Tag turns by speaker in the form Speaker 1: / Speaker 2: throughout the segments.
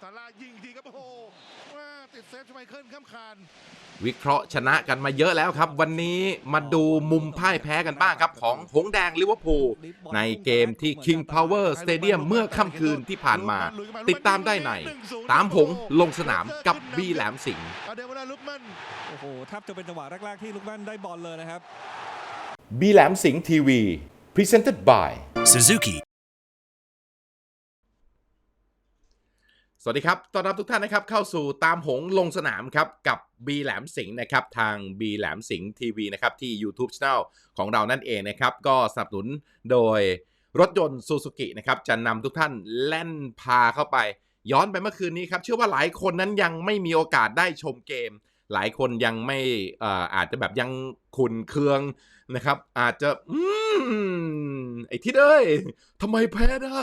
Speaker 1: ซาร่ายิงอีกทีครับโอ้โหว่าติดเซฟชไมเคิลข้ามคาน
Speaker 2: วิเคราะห์ชนะกันมาเยอะแล้วครับ วันนี้มาดูมุมพ่ายแพ้กันบ้างครับ ของหงส์แดงลิเวอร์พูลในเกมที่ King Power Stadium เมื่อค่ำคืนที่ผ่านมา ติดตามได้ใน ตามหงส์ลงสนามกับบีแหลมสิงห์
Speaker 1: อเดวลาลุกมัน
Speaker 3: โอ้โหแทบจะเป็นจังหวะแรกๆที่ลูกแม่นได้บอลเลยนะครับ
Speaker 2: บีแหลมสิงห์ทีวี Presented by
Speaker 4: Suzuki.
Speaker 2: สวัสดีครับ ต้อนรับทุกท่านนะครับเข้าสู่ตามหงลงสนามครับกับบีแหลมสิงห์นะครับทางบีแหลมสิงห์ทีวีนะครับที่ YouTube Channel ของเรานั่นเองนะครับก็สนับสนุนโดยรถยนต์ซูซูกินะครับจะนำทุกท่านแล่นพาเข้าไป ย้อนไปเมื่อคืนนี้ครับเชื่อว่าหลายคนนั้นยังไม่มีโอกาสได้ชมเกม หลายคนยังไม่อ่อาจจะแบบยังขุนเคืองนะครับ อาจจะอืมไอ้ที่เอ้ยทำไมแพ้ได้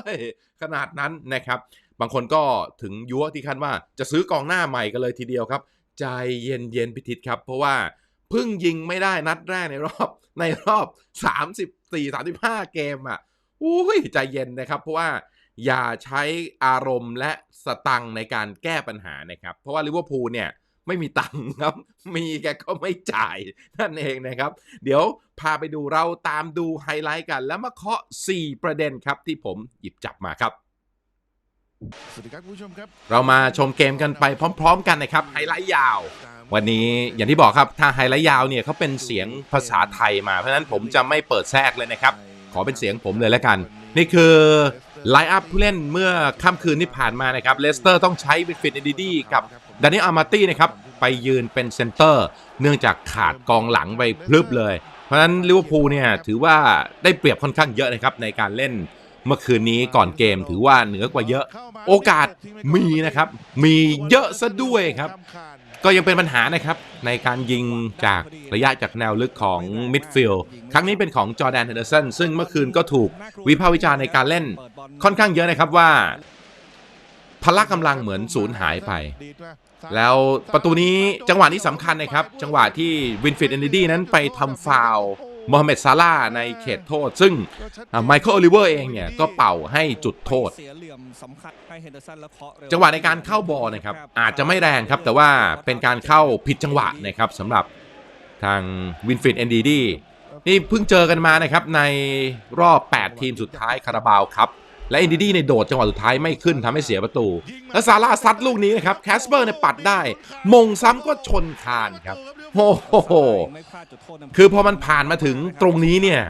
Speaker 2: ขนาดนั้นนะครับ บางคนก็ถึงยั่วที่ขั้นว่าจะซื้อกองหน้าใหม่กันเลยทีเดียวครับ ใจเย็นเย็นๆพิทิศครับ เพราะว่าเพิ่งยิงไม่ได้นัดแรกในรอบในรอบ 34 35 เกมอะอุ้ยใจเย็นนะครับ เพราะว่าอย่าใช้อารมณ์และสตังในการแก้ปัญหานะครับ เพราะว่าลิเวอร์พูลเนี่ยไม่มีตังค์ครับ มีแกก็ไม่จ่ายนั่นเองนะครับ เดี๋ยวพาไปดูเราตามดูไฮไลท์กัน แล้วมาเคาะ 4 ประเด็นครับที่ผมหยิบจับมาครับ
Speaker 1: สวัสดีครับผู้ชมครับ
Speaker 2: เรามาชมเกมกันไปพร้อม ๆ กันนะครับไฮไลท์ยาว วันนี้อย่างที่บอกครับถ้าไฮไลท์ยาวเนี่ยเขาเป็นเสียงภาษาไทยมาเพราะฉะนั้นผมจะไม่เปิดแทรกเลยนะครับ ขอเป็นเสียงผมเลยแล้วกัน นี่คือไลน์อัพผู้เล่นเมื่อค่ำคืนที่ผ่านมานะครับเลสเตอร์ต้องใช้วิฟิตเอดีดีกับดานิอามาตี้นะครับไปยืนเป็นเซนเตอร์ เนื่องจากขาดกองหลังไปพลึบเลย เพราะฉะนั้นลิเวอร์พูลเนี่ยถือว่าได้เปรียบค่อนข้างเยอะนะครับในการเล่น เมื่อคืนนี้ก่อนเกมถือว่าเหนือกว่าเยอะ โอกาสมีนะครับ มีเยอะซะด้วยครับ ก็ยังเป็นปัญหานะครับในการยิงจากระยะจากแนวลึกของมิดฟิลด์ครั้งนี้เป็นของจอแดนเฮนเดอร์สันซึ่งเมื่อคืนก็ถูกวิพากษ์วิจารณ์ในการเล่นค่อนข้างเยอะนะครับว่าพละกำลังเหมือนสูญหายไป แล้วประตูนี้จังหวะนี้สำคัญนะครับ จังหวะที่วินฟิตเอนดี้นั้นไปทำฟาวล์ โมฮัมเหม็ดซาร่าในเขตโทษ ซึ่งไมเคิลโอลิเวอร์เองเนี่ยก็เป่าให้จุดโทษ จังหวะในการเข้าบอลนะครับอาจจะไม่แรงครับแต่ว่าเป็นการเข้าผิดจังหวะนะครับสำหรับทางวินฟิตเอนดีดีนี่เพิ่งเจอกันมานะครับในรอบ 8 ทีมสุดท้ายคาราบาวครับ และเอนดีดีในโดดจังหวะสุดท้ายไม่ขึ้นทำให้เสียประตู แล้วซาร่าซัดลูกนี้นะครับแคสเปอร์เนี่ยปัดได้ มงซ้ำก็ชนคานครับโอ้โหคือพอมันผ่านมาถึงตรงนี้เนี่ย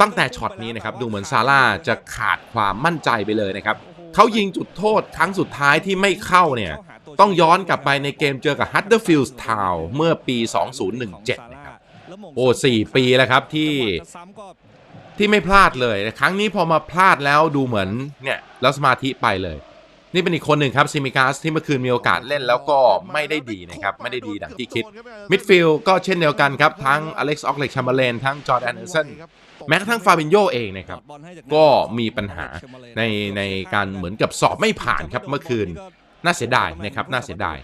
Speaker 3: ตั้
Speaker 2: งแต่ช็อตนี้นะครับดูเหมือนซาร่าจะขาดความมั่นใจไปเลยนะครับเขายิงจุดโทษครั้งสุดท้ายที่ไม่เข้าเนี่ยต้องย้อนกลับไปในเกมเจอกับ Huddersfield Town เมื่อปี 2017 นะครับโอ้สี่ปีแล้วครับที่ ที่ไม่พลาดเลยครั้งนี้พอมาพลาดแล้วดูเหมือนเนี่ยแล้วสมาธิไปเลย นี่เป็นอีกคนหนึ่งครับซิมิกาสที่เมื่อคืนมีโอกาสเล่นแล้วก็ไม่ได้ดีนะครับ ไม่ได้ดีดังที่คิดมิดฟิลด์ก็เช่นเดียวกันครับ ทั้งอเล็กซ์ออกเล็กชัมเบอร์เลนทั้งจอร์แดนเออร์สันแม้กระทั่งฟาบินโยเองนะครับ ก็มีปัญหาในในการเหมือนกับสอบไม่ผ่านครับเมื่อคืนน่าเสียดายนะครับน่าเสียดาย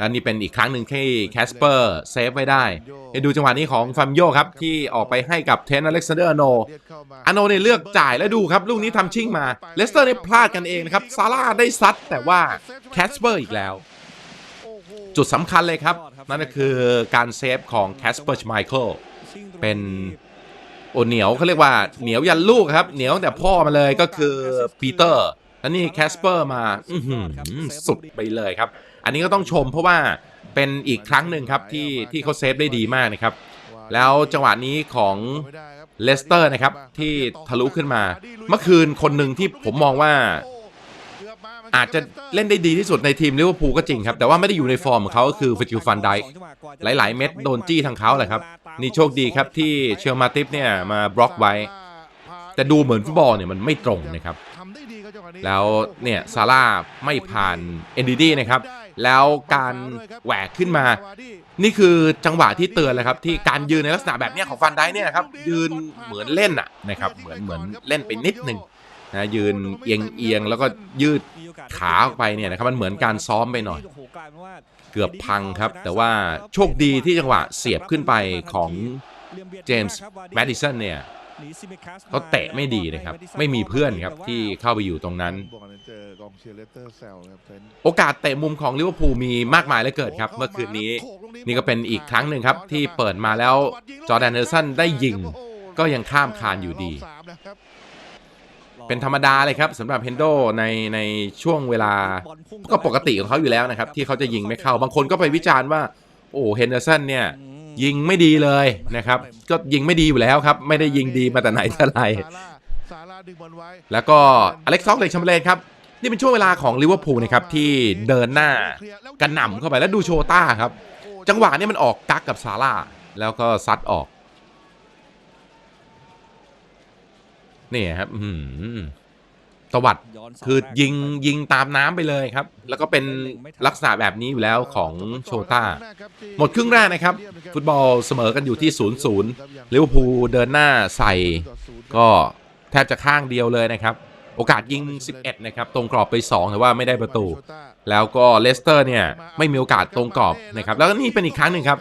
Speaker 2: อันนี้เป็นอีกครั้งหนึ่งที่แคสเปอร์เซฟไว้ได้ไปดูจังหวะนี้ของฟาบินโยครับ ที่ออกไปให้กับเทนอเล็กซานเดอร์อโนอโนเนี่ยเลือกจ่ายแล้วดูครับ ลูกนี้ทำชิ่งมา เลสเตอร์เนี่ยพลาดกันเองนะครับ ซาร่าได้ซัดแต่ว่าแคสเปอร์อีกแล้ว จุดสำคัญเลยครับ นั่นก็คือการเซฟของแคสเปอร์ชไมเคิลเป็นโอเหนียวเขาเรียกว่าเหนียวยันลูกครับ เหนียวแต่พ่อมาเลยก็คือปีเตอร์แล้วนี่แคสเปอร์มาอืสุดไปเลยครับ อันนี้ก็ต้องชมเพราะว่าเป็นอีกครั้งหนึ่งครับที่ที่เขาเซฟได้ดีมากนะครับ แล้วจังหวะนี้ของเลสเตอร์นะครับที่ทะลุขึ้นมา เมื่อคืนคนหนึ่งที่ผมมองว่าอาจจะเล่นได้ดีที่สุดในทีมลิเวอร์พูลก็จริงครับ แต่ว่าไม่ได้อยู่ในฟอร์มของเขาก็คือฟิจิฟันไดหลาย ๆ เม็ดโดนจี้ทางเขาแหละครับ นี่โชคดีครับที่เชลมาติฟเนี่ยมาบล็อกไว้ แต่ดูเหมือนฟุตบอลเนี่ยมันไม่ตรงนะครับ แล้วเนี่ยซาร่าไม่ผ่านเอนดีดีนะครับ แล้วการแหวกขึ้นมา นี่คือจังหวะที่เตือนเลยครับ ที่การยืนในลักษณะแบบนี้ของฟันได้เนี่ยครับ ยืนเหมือนเล่นอะนะครับ เหมือนเหมือนเล่นไปนิดหนึ่งนะยืนเอียงเอียงแล้วก็ยืดขาออกไปเนี่ยนะครับมันเหมือนการซ้อมไปหน่อย เกือบพังครับ แต่ว่าโชคดีที่จังหวะเสียบขึ้นไปของเจมส์แมดดิสันเนี่ย เขาเตะไม่ดีนะครับ ไม่มีเพื่อนครับที่เข้าไปอยู่ตรงนั้น โอกาสเตะมุมของลิเวอร์พูลมีมากมายเหลือเกินครับ เมื่อคืนนี้นี่ก็เป็นอีกครั้งหนึ่งครับ ที่เปิดมาแล้วจอแดนเนอร์สันได้ยิง ก็ยังข้ามคานอยู่ดี เป็นธรรมดาเลยครับสำหรับเฮนโดในในช่วงเวลาก็ปกติของเขาอยู่แล้วนะครับ ที่เขาจะยิงไม่เข้าบางคนก็ไปวิจารณ์ว่า โอ้เฮนเดอร์สันเนี่ย ยิงไม่ดีเลยนะครับ ก็ยิงไม่ดีอยู่แล้วครับ ไม่ได้ยิงดีมาแต่ไหนแต่ไร
Speaker 1: ซาร่าซาร่าดึงบอลไว้
Speaker 2: แล้วก็อเล็กซ์ซอกเล็กชัมเบอร์เลนครับ นี่เป็นช่วงเวลาของลิเวอร์พูลนะครับที่เดินหน้ากระหน่ำเข้าไปแล้วดูโชต้าครับ จังหวะนี้มันออกกักกับซาร่าแล้วก็ซัดออก นี่ครับ อื้อหือ ตวัดคือยิงยิงตามน้ำไปเลยครับ แล้วก็เป็นลักษณะแบบนี้อยู่แล้วของโชต้า หมดครึ่งแรกนะครับ ฟุตบอลเสมอกันอยู่ที่0 0ลิเวอร์พูลเดินหน้าใส่ ก็แทบจะข้างเดียวเลยนะครับ โอกาสยิง 11 นะครับ ตรงกรอบไป 2 แต่ว่าไม่ได้ประตู แล้วก็เลสเตอร์เนี่ย ไม่มีโอกาสตรงกรอบนะครับ แล้วก็นี่เป็นอีกครั้งหนึ่งครับ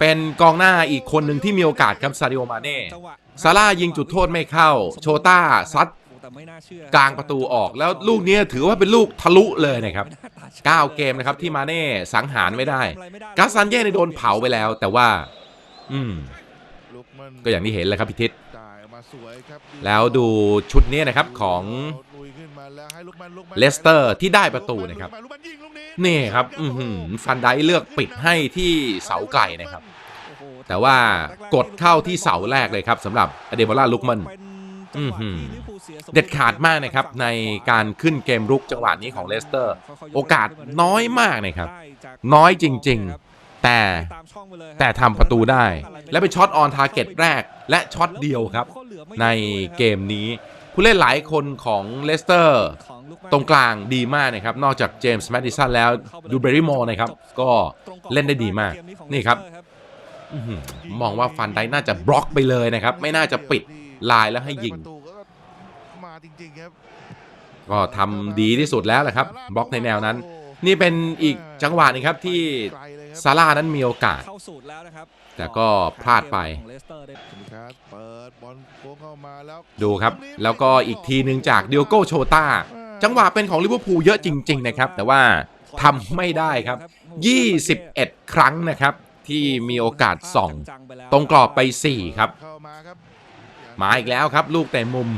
Speaker 2: เป็นกองหน้าอีกคนหนึ่งที่มีโอกาสครับซาดิโอมาเน่ซาร่ายิงจุดโทษไม่เข้า โชต้าซัด กลางประตูออกแล้วลูกเนี้ยถือว่าเป็นลูกทะลุเลยนะครับ9เกมนะครับที่มาเน่สังหารไม่ได้กาซันเย่ในยโดนเผาไปแล้ว แต่ว่า อืม
Speaker 1: ลุกมัน
Speaker 2: ก็อย่างที่เห็นแหละครับพิทิศ
Speaker 1: จ่ายมาสวยครับ
Speaker 2: แล้วดูชุดนี้นะครับของ
Speaker 1: ลุยขึ้นมาแล้วให้ลุกมันลุกมัน
Speaker 2: เลสเตอร์ที่ได้ประตูนะครับ
Speaker 1: ลุกมันยิงลูกนี้
Speaker 2: นี่ครับอือหือฟันไดเลือกปิดให้ที่เสาไกลนะครับ แต่ว่ากดเข้าที่เสาแรกเลยครับสำหรับอเดโบล่าลุกมันอื้อหือ เด็ดขาดมากนะครับ ในการขึ้นเกมรุกจังหวะนี้ของเลสเตอร์ โอกาสน้อยมากนะครับ น้อยจริง ๆ แต่แต่ทำประตูได้ และเป็นช็อตออนทาร์เก็ตแรกและช็อตเดียวครับ ในเกมนี้ผู้เล่นหลายคนของเลสเตอร์ตรงกลางดีมากนะครับ นอกจากเจมส์แมดดิสันแล้วดูเบร r รี่โมนะครับ ก็เล่นได้ดีมาก นี่ครับมองว่าฟันไดน่าจะบล็อกไปเลยนะครับ ไม่น่าจะปิด ลายแล้วให้ยิง
Speaker 1: ได้ประตูก็มาจริงๆครับ
Speaker 2: ก็ทำดีที่สุดแล้วแหละครับบล็อกในแนวนั้น นี่เป็นอีกจังหวะหนึงครับที่
Speaker 1: ไกลเลยครับ
Speaker 2: ซาร่านั้นมีโอกาส
Speaker 3: เข้าสูตรแล้วนะครับ
Speaker 2: แต่ก็พลาดไป
Speaker 3: ของเลสเตอร์ได้
Speaker 1: สิมิคัสเปิดบอลโค้งเข้ามาแล้ว
Speaker 2: ดูครับ แล้วก็อีกทีหนึ่งจากดิโอโกโชตาจังหวะเป็นของลิเวอร์พูลเยอะจริง ๆ นะครับ แต่ว่าทำไม่ได้ครับ 21 ครั้งนะครับ ที่มีโอกาสส่อง ตรงกรอบไป 4 ครับ
Speaker 1: เข้ามาครับ
Speaker 2: มาอีกแล้วครับ ลูกแต่มุม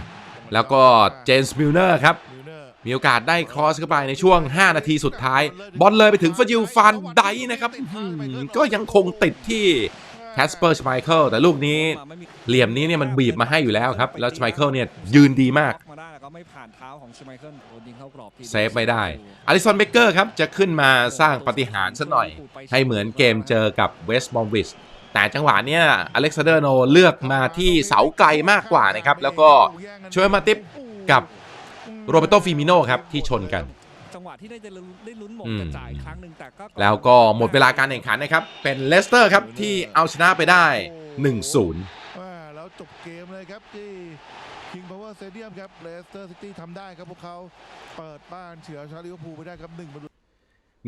Speaker 2: แล้วก็เจนส์มิลเนอร์ครับ
Speaker 1: มี
Speaker 2: โอกาสได้ครอสเข้าไปในช่วง 5 นาทีสุดท้าย บอลเลยไปถึงฟจิลฟันไดนะครับก็ยังคงติดที่แคสเปอร์ชไมเคิลแต่ลูกนี้เหลี่ยมนี้เนี่ยมันบีบมาให้อยู่แล้วครับ แล้วชไมเคิลเนี่ยยืนดีมา
Speaker 3: กไม่ผ่านเท้าของชไมเคิลโดนยิงเข้ากรอบที
Speaker 2: เซฟไม่ได้อลิสันเบเกอร์ครับจะขึ้นมาสร้างปฏิหารสักหน่อย ให้เหมือนเกมเจอกับเวสต์บอมวิช แต่จังหวะเนี้ยอเล็กซานเดอร์โนเลือกมาที่เสาไกลมากกว่านะครับ แล้วก็ช่วยมาติปกับโรเบโตฟิมิโนครับที่ชนกัน
Speaker 3: จังหวะที่ได้จะลุ้นได้ลุ้นหมง
Speaker 2: อืม
Speaker 3: จะจ่ายครั้งหนึ่งแต่ก็
Speaker 2: แล้วก็หมดเวลาการแข่งขันนะครับ เป็นเลสเตอร์ครับที่เอาชนะไปได้ 1-0
Speaker 1: อ่าแล้วจบเกมเลยครับที่ King Power Stadium ครับเลสเตอร์ซิตี้ทำได้ครับพวกเขาเปิดบ้านเฉือนชาลิเวอร์พูลไปได้ครับหนึ่งประตู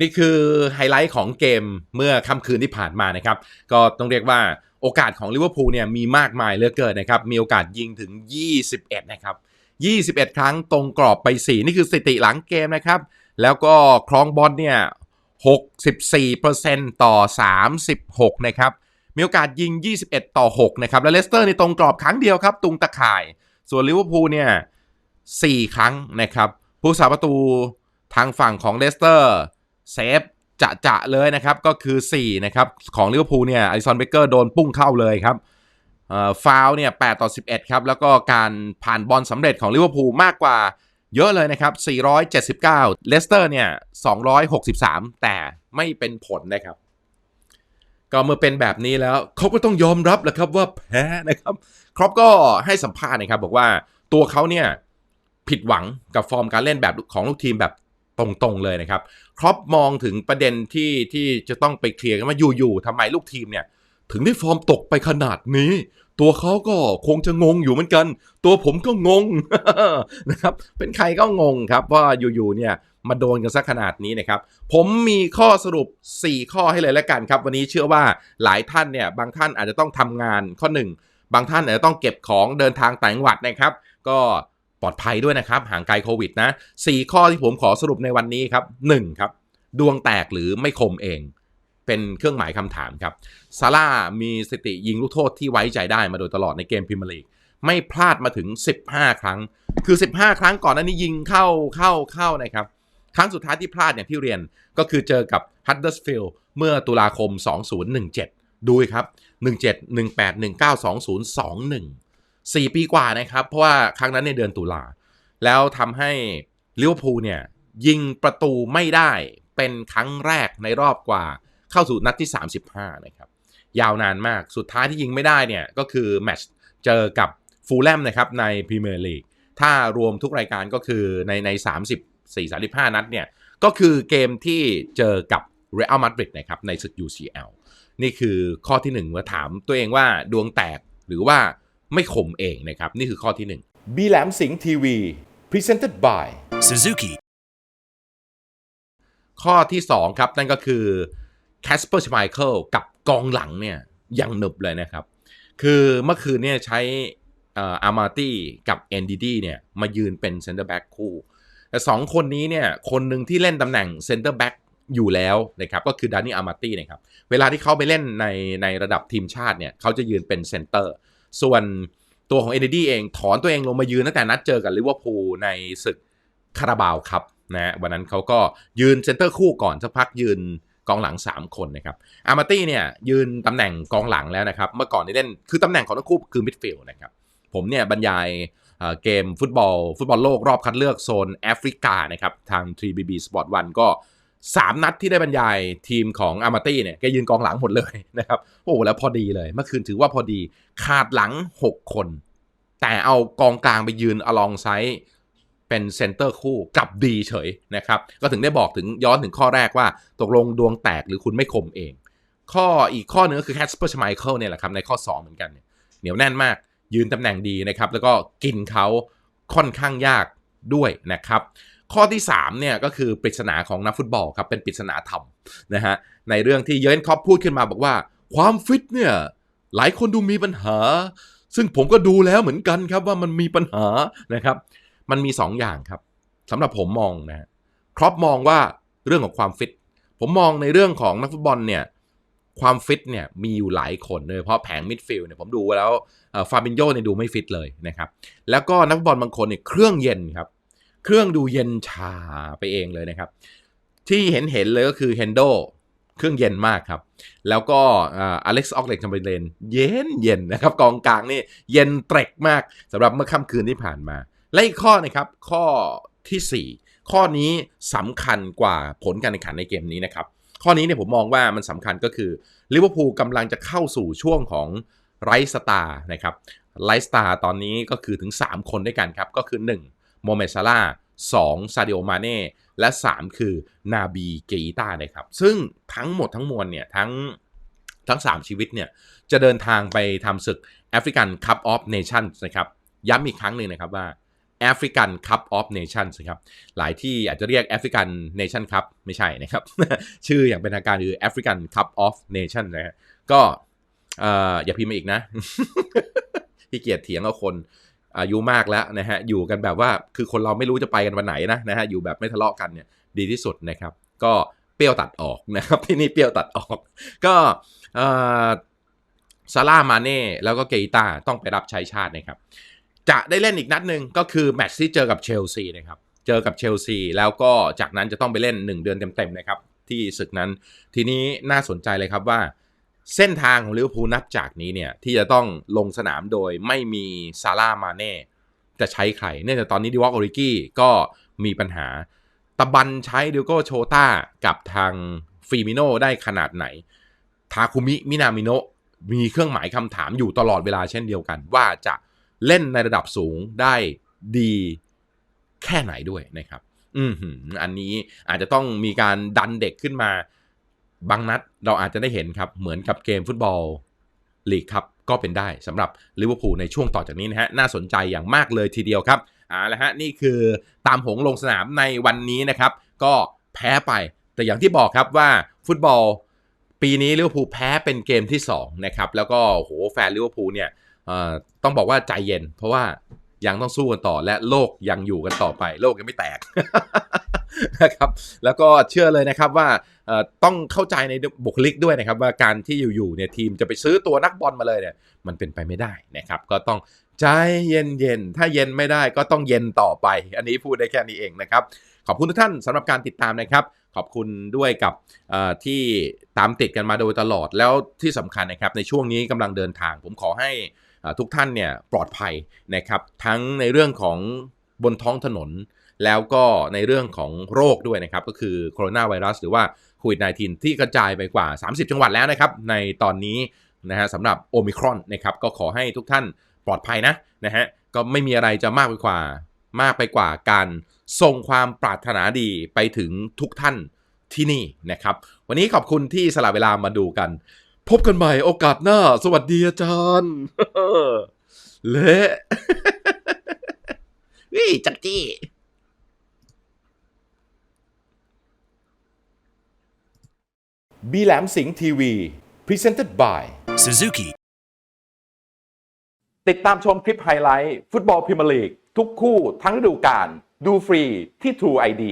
Speaker 2: นี่คือไฮไลท์ของเกมเมื่อค่ำคืนที่ผ่านมานะครับ ก็ต้องเรียกว่าโอกาสของลิเวอร์พูลเนี่ยมีมากมายเหลือเกินนะครับ มีโอกาสยิงถึง 21 นะครับ 21 ครั้งตรงกรอบไป 4 นี่คือสถิติหลังเกมนะครับ แล้วก็ครองบอลเนี่ย 64%ต่อ 36 นะครับ มีโอกาสยิง 21 ต่อ 6 นะครับ และเลสเตอร์ในตรงกรอบครั้งเดียวครับ ตุงตะข่าย ส่วนลิเวอร์พูลเนี่ย 4 ครั้งนะครับ ผู้สาประตูทางฝั่งของเลสเตอร์ เซฟจะจะๆเลยนะครับก็คือ 4 นะครับ ของลิเวอร์พูลเนี่ยอลิซอนเบเกอร์โดนปุ้งเข้าเลยครับเอ่อฟาวเนี่ย8ต่อ 11 ครับ แล้วก็การผ่านบอลสำเร็จของลิเวอร์พูลมากกว่าเยอะเลยนะครับ 479 เลสเตอร์เนี่ย 263 แต่ไม่เป็นผลนะครับ ก็เมื่อเป็นแบบนี้แล้วเขาก็ต้องยอมรับแหละครับว่าแพ้นะครับครอปก็ให้สัมภาษณ์นะครับ บอกว่าตัวเขาเนี่ยผิดหวังกับฟอร์มการเล่นแบบของลูกทีมแบบ ตรงๆเลยนะครับครอปมองถึงประเด็นที่ที่จะต้องไปเคลียร์กันว่าอยู่ๆทำไมลูกทีมเนี่ยถึงได้ฟอร์มตกไปขนาดนี้ ตัวเขาก็คงจะงงอยู่เหมือนกัน ตัวผมก็งงนะครับเป็นใครก็งงครับว่าอยู่ๆเนี่ยมาโดนกันซะขนาดนี้นะครับ ผมมีข้อสรุป 4 ข้อให้เลยแล้วกันครับ วันนี้เชื่อว่าหลายท่านเนี่ยบางท่านอาจจะต้องทำงานข้อ 1 บางท่านอาจจะต้องเก็บของเดินทางต่างจังหวัดนะครับ ก็ ปลอดภัยด้วยนะครับ ห่างไกลโควิดนะ 4 ข้อที่ผมขอสรุปในวันนี้ครับ 1. ครับ ดวงแตกหรือไม่คมเอง เป็นเครื่องหมายคำถามครับซาร่ามีสติยิงลูกโทษที่ไว้ใจได้มาโดยตลอดในเกมพรีเมียร์ลีกไม่พลาดมาถึง 15 ครั้ง คือ 15 ครั้งก่อนหน้านี้ยิงเข้าเข้าเข้านะครับ ครั้งสุดท้ายที่พลาดอย่างที่เรียนก็คือเจอกับ Huddersfield เมื่อตุลาคม 2017 ดูครับ 17 18 19 20 21 4 ปีกว่านะครับ เพราะว่าครั้งนั้นในเดือนตุลา แล้วทำให้ลิเวอร์พูลเนี่ยยิงประตูไม่ได้เป็นครั้งแรกในรอบกว่าเข้าสู่นัดที่ 35 นะครับ ยาวนานมากสุดท้ายที่ยิงไม่ได้เนี่ยก็คือแมตช์เจอกับฟูลแลมนะครับในพรีเมียร์ลีกถ้ารวมทุกรายการก็คือในใน 34 35 นัดเนี่ยก็คือเกมที่เจอกับเรอัลมาดริดนะครับในศึก UCL นี่คือข้อที่1เมื่อถามตัวเองว่าดวงแตกหรือว่า ไม่คมเองนะครับ นี่คือข้อที่ 1 บีแหลมสิงห์ทีวี Presented by
Speaker 4: Suzuki.
Speaker 2: ข้อที่ 2 ครับ นั่นก็คือแคสเปอร์ชไมเคิลกับกองหลังเนี่ยยังหนึบเลยนะครับ คือเมื่อคืนเนี่ยใช้อาร์มาตี้กับเอนดีดีเนี่ยมายืนเป็นเซนเตอร์แบ็กคู่ แต่สองคนนี้เนี่ยคนหนึ่งที่เล่นตำแหน่งเซนเตอร์แบ็กอยู่แล้วนะครับก็คือดานี่อาร์มาตี้นะครับ เวลาที่เขาไปเล่นในในระดับทีมชาติเนี่ยเขาจะยืนเป็นเซนเตอร์ ส่วนตัวของเอนดีดีเองถอนตัวเองลงมายืนตั้งแต่นัดเจอกับลิเวอร์พูลในศึกคาราบาวครับนะวันนั้นเขาก็ยืนเซนเตอร์คู่ก่อนสักพักยืนกองหลัง 3 คนนะครับอาร์มาตี้เนี่ยยืนตำแหน่งกองหลังแล้วนะครับ เมื่อก่อนนี่เล่นคือตำแหน่งของทั้งคู่คือมิดฟิลด์นะครับ ผมเนี่ยบรรยายเอ่อเกมฟุตบอล ฟุตบอลโลกรอบคัดเลือกโซนแอฟริกานะครับ ทาง 3BB Sport 1 ก็ 3 นัดที่ได้บรรยายทีมของอาร์มาตี้เนี่ยแกยืนกองหลังหมดเลยนะครับ โอ้แล้วพอดีเลย เมื่อคืนถือว่าพอดีขาดหลัง 6 คน แต่เอากองกลางไปยืนอลองไซด์เป็นเซนเตอร์คู่กับดีเฉยนะครับ ก็ถึงได้บอกถึงย้อนถึงข้อแรกว่าตกลงดวงแตกหรือคุณไม่คมเอง ข้ออีกข้อหนึงก็คือแคสเปอร์ชไมเคิลเนี่ยแหละครับในข้อ 2 เหมือนกันเนี่ยเหนียวแน่นมากยืนตำแหน่งดีนะครับ แล้วก็กินเขาค่อนข้างยากด้วยนะครับ ข้อที่3เนี่ยก็คือปริศนาของนักฟุตบอลครับเป็นปริศนาธรรมนะฮะในเรื่องที่เยเกนคอปพูดขึ้นมาบอกว่า ความฟิตเนี่ยหลายคนดูมีปัญหา ซึ่งผมก็ดูแล้วเหมือนกันครับว่ามันมีปัญหานะครับมันมี 2 อย่างครับสำหรับผมมองนะครอปมองว่าเรื่องของความฟิตผมมองในเรื่องของนักฟุตบอลเนี่ยความฟิตเนี่ยมีอยู่หลายคนโดยเฉพาะแผงมิดฟิลด์เนี่ยผมดูแล้วฟาบินโยเนี่ยดูไม่ฟิตเลยนะครับแล้วก็นักฟุตบอลบางคนเนี่ยเครื่องเย็นครับ เครื่องดูเย็นชาไปเองเลยนะครับ ที่เห็นเห็นเลยก็คือเฮนโดเครื่องเย็นมากครับ แล้วก็อเล็กซ์ออกเล็กชัมเบอร์เลนเย็นเย็นนะครับ กองกลางนี่เย็นเตรกมากสำหรับเมื่อค่ำคืนที่ผ่านมา และอีกข้อนะครับ ข้อทีสี่ 4 ข้อนี้สำคัญกว่าผลการแข่งขันในเกมนี้นะครับ ข้อนี้เนี่ยผมมองว่ามันสำคัญก็คือลิเวอร์พูลกำลังจะเข้าสู่ช่วงของไรสตาร์นะครับไรสตาร์ตอนนี้ก็คือถึง 3 คนด้วยกันครับ ก็คือ 1. โมเมซาร่า2ซาดิโอมาเน่และ 3 คือนาบีเกอิต้านะครับ ซึ่งทั้งหมดทั้งมวลเนี่ยทั้งทั้ง 3 ชีวิตเนี่ย จะเดินทางไปทำศึกแอฟริกันคัพออฟเนชั่นนะครับ ย้ำอีกครั้งหนึ่งนะครับว่าแอฟริกันคัพออฟเนชั่นะครับ หลายที่อาจจะเรียกแอฟริกันเนชั่นคัพไม่ใช่นะครับ ชื่ออย่างเป็นทางการคือแอฟริกันคัพออฟเนชั่นนะฮะก็อออย่าพิมพ์มาอีกนะที่เกียจเถียงกับคน อายุมากแล้วนะฮะอยู่กันแบบว่าคือคนเราไม่รู้จะไปกันวันไหนนะนะฮะอยู่แบบไม่ทะเลาะกันเนี่ยดีที่สุดนะครับ ก็เปรี้ยวตัดออกนะครับที่นี่เปรี้ยวตัดออก ก็ซาร่ามาเน่แล้วก็เกอิตาต้องไปรับใช้ชาตินะครับ จะได้เล่นอีกนัดหนึ่งก็คือแมตช์ที่เจอกับเชลซีนะครับเจอกับเชลซีแล้วก็จากนั้นจะต้องไปเล่น 1 เดือนเต็มๆนะครับที่ศึกนั้นทีนี้น่าสนใจเลยครับว่า เส้นทางของลิเวอร์พูลนับจากนี้เนี่ย ที่จะต้องลงสนามโดยไม่มีซาร่ามาเน่ จะใช้ใครเนื่องจากตอนนี้ดิวอกโอริกี้ก็มีปัญหา ตะบันใช้ดิโก้โชต้ากับทางฟีมิโนได้ขนาดไหน ทาคุมิมินามิโนมีเครื่องหมายคำถามอยู่ตลอดเวลาเช่นเดียวกัน ว่าจะเล่นในระดับสูงได้ดีแค่ไหนด้วยนะครับ อืมอันนี้อาจจะต้องมีการดันเด็กขึ้นมา บางนัดเราอาจจะได้เห็นครับ เหมือนกับเกมฟุตบอลลีกครับก็เป็นได้สำหรับลิเวอร์พูลในช่วงต่อจากนี้นะฮะน่าสนใจอย่างมากเลยทีเดียวครับอ่าแล้วฮะนี่คือตามหงลงสนามในวันนี้นะครับ ก็แพ้ไป แต่อย่างที่บอกครับว่าฟุตบอลปีนี้ลิเวอร์พูลแพ้เป็นเกมที่2นะครับแล้วก็โอ้โหแฟนลิเวอร์พูลเนี่ยต้องบอกว่าใจเย็น เพราะว่า ยังต้องสู้กันต่อและโลกยังอยู่กันต่อไป โลกยังไม่แตกนะครับแล้วก็เชื่อเลยนะครับว่าต้องเข้าใจในบุคลิกด้วยนะครับ ว่าการที่อยู่ๆเนี่ยทีมจะไปซื้อตัวนักบอลมาเลยเนี่ยมันเป็นไปไม่ได้นะครับ ก็ต้องใจเย็นๆ ถ้าเย็นไม่ได้ก็ต้องเย็นต่อไป อันนี้พูดได้แค่นี้เองนะครับ ขอบคุณทุกท่านสำหรับการติดตามนะครับ ขอบคุณด้วยกับที่ตามติดกันมาโดยตลอดแล้วที่สำคัญนะครับ ในช่วงนี้กำลังเดินทาง ผมขอให้ ทุกท่านเนี่ยปลอดภัยนะครับทั้งในเรื่องของบนท้องถนน แล้วก็ในเรื่องของโรคด้วยนะครับ ก็คือโคโรนาไวรัสหรือว่าโควิด -19 ที่กระจายไปกว่า 30 จังหวัดแล้วนะครับ ในตอนนี้นะฮะสำหรับโอมิครอนนะครับก็ขอให้ทุกท่านปลอดภัยนะนะฮะก็ไม่มีอะไรจะมากไปกว่ามากไปกว่าการส่งความปรารถนาดีไปถึงทุกท่านที่นี่นะครับ วันนี้ขอบคุณที่สละเวลามาดูกัน พบกันใหม่โอกาสหน้า สวัสดีอาจารย์ เละวิจักจี้บีแหลมสิงห์ทีวี Presented by
Speaker 4: Suzuki.
Speaker 2: ติดตามชมคลิปไฮไลท์ ฟุตบอลพรีเมียร์ลีก ทุกคู่ทั้งฤดูกาลดูฟรีที่ True ID